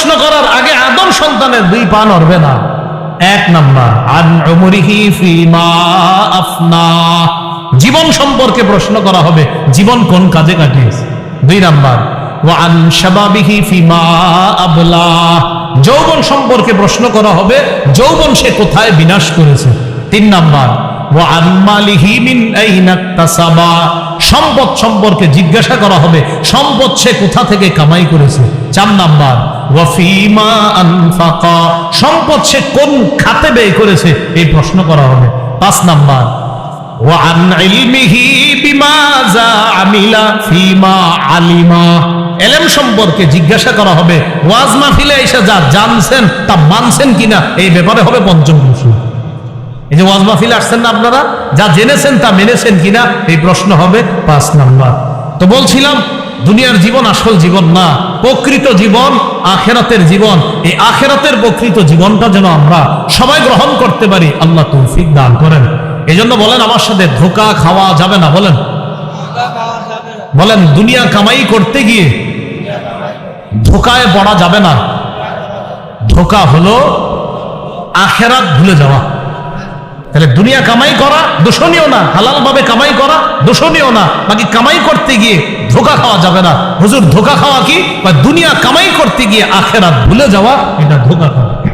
প্রশ্ন করার আগে আদম সন্তানের দুই পা নড়বে না। এক নাম্বার, আন উমরিহি ফিমা আফনা। জীবন সম্পর্কে প্রশ্ন করা হবে, জীবন কোন কাজে কাটিয়েছে? দুই নাম্বার ওয়ান শাবাবিহি ফিমা আবলা। যৌবন সম্পর্কে প্রশ্ন করা হবে, যৌবন সে কোথায় বিনাশ করেছে? তিন নাম্বার সম্পদ সম্পর্কে জিজ্ঞাসা করা হবে, সম্পদ সে কোথা থেকে কামাই করেছে? চার নাম্বার। ওয়াফিমা আনফাকা। সম্পদ সে কোন খাতে ব্যয় করেছে, এই প্রশ্ন করা হবে। পাঁচ নাম্বার। ওয়ান ইলমিহি বিমা যা আমিলা ফিমা আলিমা। এলেম সম্পর্কে জিজ্ঞাসা করা হবে, ওয়াজ মাহফিলে এসে যা জানছেন, তা মানছেন কিনা, এই ব্যাপারে হবে পঞ্চম প্রশ্ন। এই যে ওয়াজ মাহফিলে আসছেন না আপনারা? যা জেনেছেন তা মেনেছেন কিনা, এই প্রশ্ন হবে পাঁচ নাম্বার। তো বলছিলাম দুনিয়ার জীবন আসল জীবন না। প্রকৃত জীবন আখেরাতের জীবন। এই আখেরাতের প্রকৃত জীবনটা যেন আমরা সবাই গ্রহণ করতে পারি, আল্লাহ তৌফিক দান করেন। এই জন্য বলেন, আমার সাথে ধোকা খাওয়া যাবে না, বলেন। বলেন, দুনিয়া কামাই করতে গিয়ে ধোকায় পড়া যাবে না। ধোকা হলো আখেরাত ভুলে যাওয়া। তাহলে দুনিয়া কামাই করা, দূষণীয় না। হালাল ভাবে কামাই করা, দূষণীয় না। বাকি কামাই করতে গিয়ে ধোকা খাওয়া যাবে না। হুজুর, ধোকা খাওয়া কি? বা দুনিয়া কামাই করতে গিয়ে আখেরা ভুলে যাওয়া, এটা ধোকা খাওয়া।